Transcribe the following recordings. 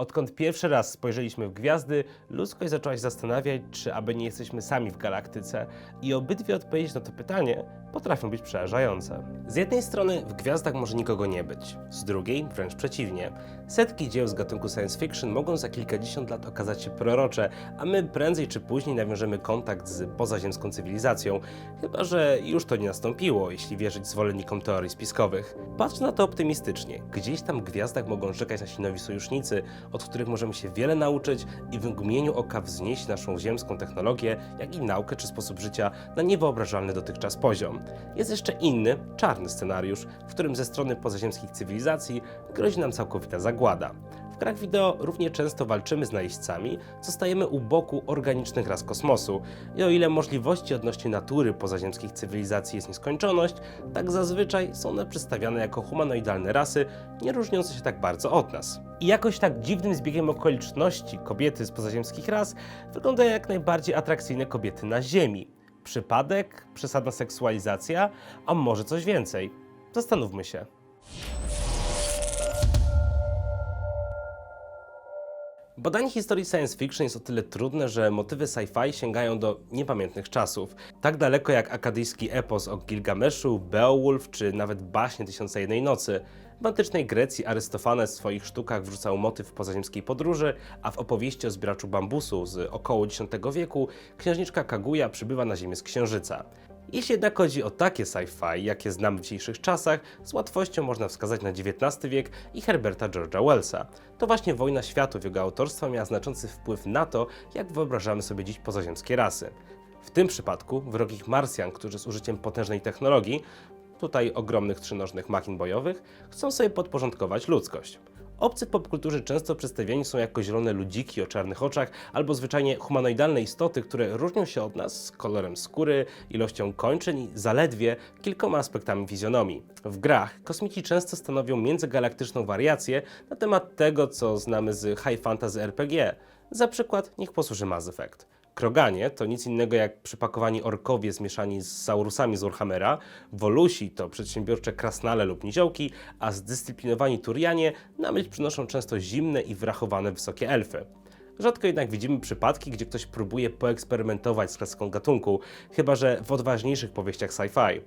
Odkąd pierwszy raz spojrzeliśmy w gwiazdy, ludzkość zaczęła się zastanawiać, czy aby nie jesteśmy sami w galaktyce i obydwie odpowiedzi na to pytanie potrafią być przerażające. Z jednej strony w gwiazdach może nikogo nie być, z drugiej wręcz przeciwnie. Setki dzieł z gatunku science fiction mogą za kilkadziesiąt lat okazać się prorocze, a my prędzej czy później nawiążemy kontakt z pozaziemską cywilizacją, chyba że już to nie nastąpiło, jeśli wierzyć zwolennikom teorii spiskowych. Patrz na to optymistycznie. Gdzieś tam w gwiazdach mogą czekać nasi nowi sojusznicy, od których możemy się wiele nauczyć i w mgnieniu oka wznieść naszą ziemską technologię, jak i naukę czy sposób życia na niewyobrażalny dotychczas poziom. Jest jeszcze inny, czarny scenariusz, w którym ze strony pozaziemskich cywilizacji grozi nam całkowita zagłada. Grach wideo równie często walczymy z najeźdźcami, co stajemy u boku organicznych ras kosmosu. I o ile możliwości odnośnie natury pozaziemskich cywilizacji jest nieskończoność, tak zazwyczaj są one przedstawiane jako humanoidalne rasy, nie różniące się tak bardzo od nas. I jakoś tak dziwnym zbiegiem okoliczności kobiety z pozaziemskich ras wyglądają jak najbardziej atrakcyjne kobiety na Ziemi. Przypadek, przesadna seksualizacja, a może coś więcej? Zastanówmy się. Badanie historii science fiction jest o tyle trudne, że motywy sci-fi sięgają do niepamiętnych czasów. Tak daleko jak akadyjski epos o Gilgameszu, Beowulf czy nawet baśnie Tysiąca Jednej Nocy. W antycznej Grecji Arystofanes w swoich sztukach wrzucał motyw pozaziemskiej podróży, a w opowieści o zbieraczu bambusu z około X wieku księżniczka Kaguya przybywa na ziemię z księżyca. Jeśli jednak chodzi o takie sci-fi, jakie znamy w dzisiejszych czasach, z łatwością można wskazać na XIX wiek i Herberta George'a Wellsa. To właśnie Wojna Światów jego autorstwa miała znaczący wpływ na to, jak wyobrażamy sobie dziś pozaziemskie rasy. W tym przypadku wrogich Marsjan, którzy z użyciem potężnej technologii, tutaj ogromnych trzynożnych machin bojowych, chcą sobie podporządkować ludzkość. Obcy w popkulturze często przedstawiani są jako zielone ludziki o czarnych oczach, albo zwyczajnie humanoidalne istoty, które różnią się od nas kolorem skóry, ilością kończyn i zaledwie kilkoma aspektami fizjonomii. W grach kosmici często stanowią międzygalaktyczną wariację na temat tego, co znamy z high fantasy RPG. Za przykład niech posłuży Mass Effect. Kroganie to nic innego jak przypakowani orkowie zmieszani z saurusami z Warhammera, Wolusi to przedsiębiorcze krasnale lub niziołki, a zdyscyplinowani Turianie na myśl przynoszą często zimne i wrachowane wysokie elfy. Rzadko jednak widzimy przypadki, gdzie ktoś próbuje poeksperymentować z klasyką gatunku, chyba że w odważniejszych powieściach sci-fi.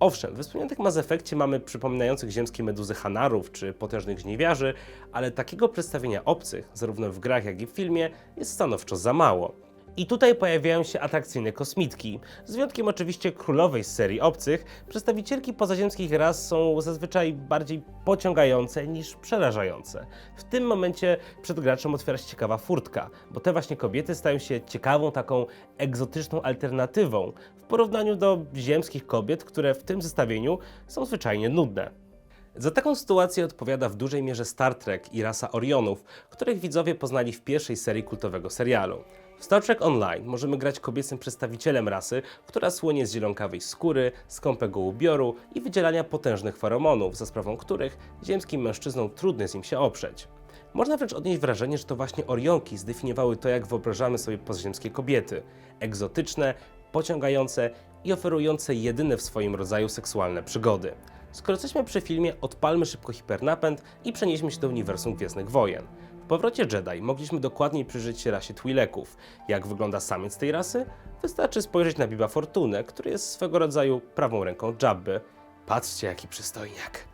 Owszem, w wspomnianych Mass Effectie mamy przypominających ziemskie meduzy Hanarów czy potężnych żniwiarzy, ale takiego przedstawienia obcych, zarówno w grach jak i w filmie, jest stanowczo za mało. I tutaj pojawiają się atrakcyjne kosmitki. Z wyjątkiem oczywiście królowej z serii obcych, przedstawicielki pozaziemskich ras są zazwyczaj bardziej pociągające niż przerażające. W tym momencie przed graczem otwiera się ciekawa furtka, bo te właśnie kobiety stają się ciekawą taką egzotyczną alternatywą w porównaniu do ziemskich kobiet, które w tym zestawieniu są zwyczajnie nudne. Za taką sytuację odpowiada w dużej mierze Star Trek i rasa Orionów, których widzowie poznali w pierwszej serii kultowego serialu. W Star Trek Online możemy grać kobiecym przedstawicielem rasy, która słonie z zielonkawej skóry, skąpego ubioru i wydzielania potężnych feromonów, za sprawą których ziemskim mężczyznom trudno jest im się oprzeć. Można wręcz odnieść wrażenie, że to właśnie Orionki zdefiniowały to, jak wyobrażamy sobie pozaziemskie kobiety. Egzotyczne, pociągające i oferujące jedyne w swoim rodzaju seksualne przygody. Skoro jesteśmy przy filmie, odpalmy szybko hipernapęd i przenieśmy się do uniwersum Gwiezdnych Wojen. W powrocie Jedi mogliśmy dokładniej przyjrzeć się rasie Twi'leków. Jak wygląda samiec tej rasy? Wystarczy spojrzeć na Biba Fortunę, który jest swego rodzaju prawą ręką Jabby. Patrzcie, jaki przystojniak.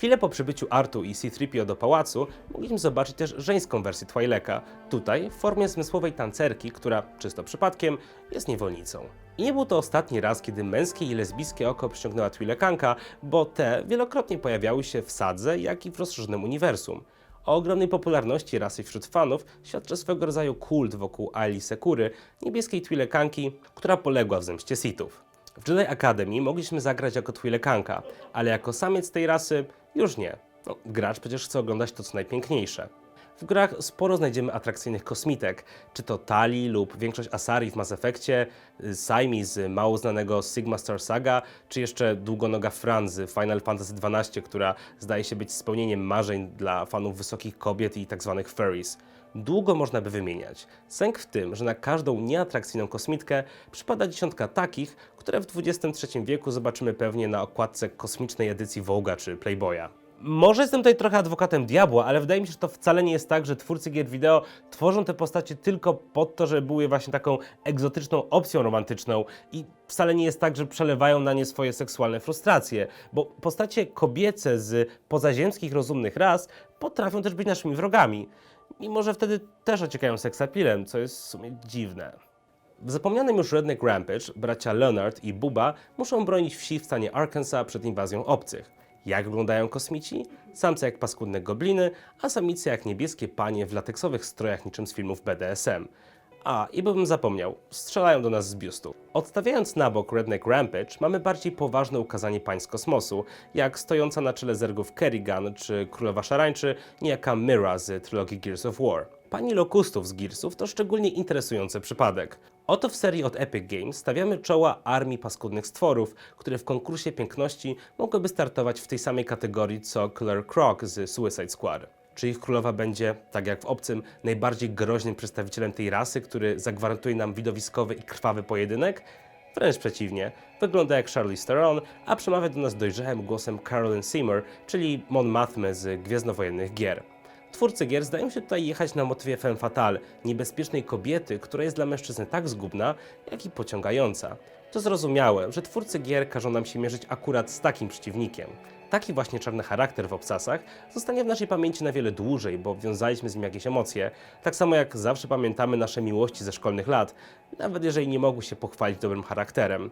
Chwilę po przybyciu Artu i C-3PO do pałacu mogliśmy zobaczyć też żeńską wersję Twileka, tutaj w formie zmysłowej tancerki, która, czysto przypadkiem, jest niewolnicą. I nie był to ostatni raz, kiedy męskie i lesbijskie oko przyciągnęła Twilekanka, bo te wielokrotnie pojawiały się w Sadze, jak i w rozszerzonym uniwersum. O ogromnej popularności rasy wśród fanów świadczy swego rodzaju kult wokół Ali Sekury, niebieskiej Twilekanki, która poległa w zemście Sithów. W Jedi Academy mogliśmy zagrać jako Twilekanka, ale jako samiec tej rasy już nie. No, gracz przecież chce oglądać to, co najpiękniejsze. W grach sporo znajdziemy atrakcyjnych kosmitek, czy to Tali lub większość Asari w Mass Effectie, Saimi z mało znanego Sigma Star Saga, czy jeszcze długonoga Fran z Final Fantasy XII, która zdaje się być spełnieniem marzeń dla fanów wysokich kobiet i tzw. furries. Długo można by wymieniać. Sęk w tym, że na każdą nieatrakcyjną kosmitkę przypada dziesiątka takich, które w XXIII wieku zobaczymy pewnie na okładce kosmicznej edycji Vogue'a czy Playboya. Może jestem tutaj trochę adwokatem diabła, ale wydaje mi się, że to wcale nie jest tak, że twórcy gier wideo tworzą te postacie tylko po to, żeby były właśnie taką egzotyczną opcją romantyczną i wcale nie jest tak, że przelewają na nie swoje seksualne frustracje, bo postacie kobiece z pozaziemskich rozumnych ras potrafią też być naszymi wrogami, mimo że wtedy też ociekają seksapilem, co jest w sumie dziwne. W zapomnianym już Redneck Rampage bracia Leonard i Buba muszą bronić wsi w stanie Arkansas przed inwazją obcych. Jak wyglądają kosmici? Samce jak paskudne gobliny, a samice jak niebieskie panie w lateksowych strojach niczym z filmów BDSM. A, i bym zapomniał, strzelają do nas z biustu. Odstawiając na bok Redneck Rampage, mamy bardziej poważne ukazanie pań z kosmosu, jak stojąca na czele zergów Kerrigan czy Królowa Szarańczy, niejaka Mira z trylogii Gears of War. Pani Lokustów z Gearsów to szczególnie interesujący przypadek. Oto w serii od Epic Games stawiamy czoła armii paskudnych stworów, które w konkursie piękności mogłyby startować w tej samej kategorii co Killer Croc z Suicide Squad. Czy ich królowa będzie, tak jak w obcym, najbardziej groźnym przedstawicielem tej rasy, który zagwarantuje nam widowiskowy i krwawy pojedynek? Wręcz przeciwnie, wygląda jak Charlize Theron, a przemawia do nas dojrzałym głosem Carolyn Seymour, czyli Mon Mathmy z Gwiezdnowojennych Gier. Twórcy gier zdają się tutaj jechać na motywie femme fatale, niebezpiecznej kobiety, która jest dla mężczyzny tak zgubna, jak i pociągająca. To zrozumiałe, że twórcy gier każą nam się mierzyć akurat z takim przeciwnikiem. Taki właśnie czarny charakter w obsasach zostanie w naszej pamięci na wiele dłużej, bo wiązaliśmy z nim jakieś emocje. Tak samo jak zawsze pamiętamy nasze miłości ze szkolnych lat, nawet jeżeli nie mogły się pochwalić dobrym charakterem.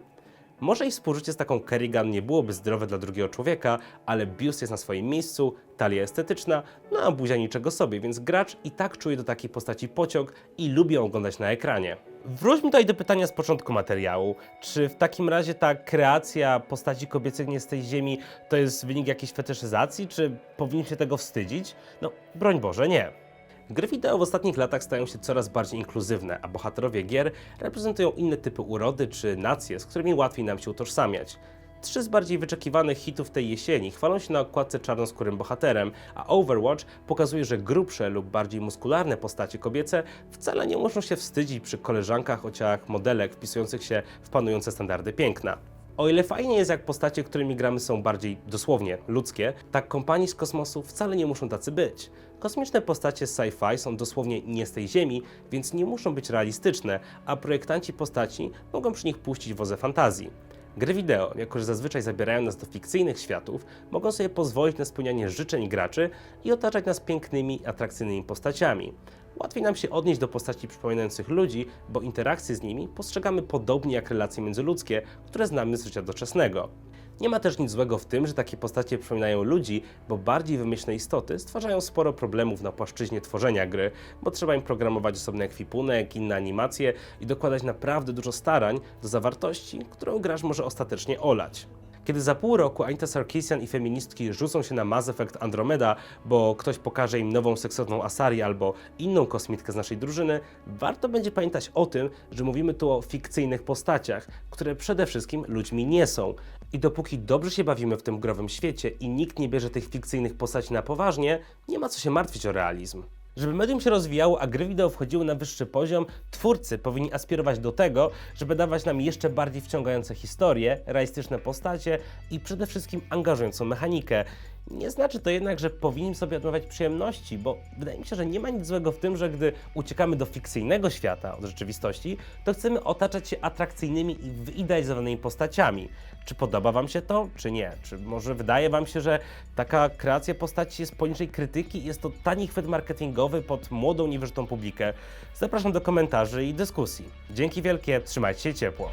Może i współżycie z taką Kerrigan nie byłoby zdrowe dla drugiego człowieka, ale biust jest na swoim miejscu, talia estetyczna, no a buzia niczego sobie, więc gracz i tak czuje do takiej postaci pociąg i lubi ją oglądać na ekranie. Wróćmy tutaj do pytania z początku materiału. Czy w takim razie ta kreacja postaci kobiecych nie z tej ziemi to jest wynik jakiejś fetyszyzacji, czy powinien się tego wstydzić? No, broń Boże, nie. Gry wideo w ostatnich latach stają się coraz bardziej inkluzywne, a bohaterowie gier reprezentują inne typy urody czy nacje, z którymi łatwiej nam się utożsamiać. Trzy z bardziej wyczekiwanych hitów tej jesieni chwalą się na okładce czarnoskórym bohaterem, a Overwatch pokazuje, że grubsze lub bardziej muskularne postacie kobiece wcale nie muszą się wstydzić przy koleżankach o ciałach modelek wpisujących się w panujące standardy piękna. O ile fajnie jest, jak postacie, którymi gramy są bardziej dosłownie ludzkie, tak kompanii z kosmosu wcale nie muszą tacy być. Kosmiczne postacie z sci-fi są dosłownie nie z tej ziemi, więc nie muszą być realistyczne, a projektanci postaci mogą przy nich puścić woze fantazji. Gry wideo, jako że zazwyczaj zabierają nas do fikcyjnych światów, mogą sobie pozwolić na spełnianie życzeń graczy i otaczać nas pięknymi, atrakcyjnymi postaciami. Łatwiej nam się odnieść do postaci przypominających ludzi, bo interakcje z nimi postrzegamy podobnie jak relacje międzyludzkie, które znamy z życia doczesnego. Nie ma też nic złego w tym, że takie postacie przypominają ludzi, bo bardziej wymyślne istoty stwarzają sporo problemów na płaszczyźnie tworzenia gry, bo trzeba im programować osobny ekwipunek, inne animacje i dokładać naprawdę dużo starań do zawartości, którą gracz może ostatecznie olać. Kiedy za pół roku Anita Sarkeesian i feministki rzucą się na Mass Effect Andromeda, bo ktoś pokaże im nową seksowną Asari albo inną kosmitkę z naszej drużyny, warto będzie pamiętać o tym, że mówimy tu o fikcyjnych postaciach, które przede wszystkim ludźmi nie są. I dopóki dobrze się bawimy w tym growym świecie i nikt nie bierze tych fikcyjnych postaci na poważnie, nie ma co się martwić o realizm. Żeby medium się rozwijało, a gry wideo wchodziły na wyższy poziom, twórcy powinni aspirować do tego, żeby dawać nam jeszcze bardziej wciągające historie, realistyczne postacie i przede wszystkim angażującą mechanikę. Nie znaczy to jednak, że powinni sobie odmawiać przyjemności, bo wydaje mi się, że nie ma nic złego w tym, że gdy uciekamy do fikcyjnego świata od rzeczywistości, to chcemy otaczać się atrakcyjnymi i wyidealizowanymi postaciami. Czy podoba Wam się to, czy nie? Czy może wydaje Wam się, że taka kreacja postaci jest poniżej krytyki jest to tani chwyt marketingowy pod młodą, niewyżytą publikę? Zapraszam do komentarzy i dyskusji. Dzięki wielkie, trzymajcie się ciepło.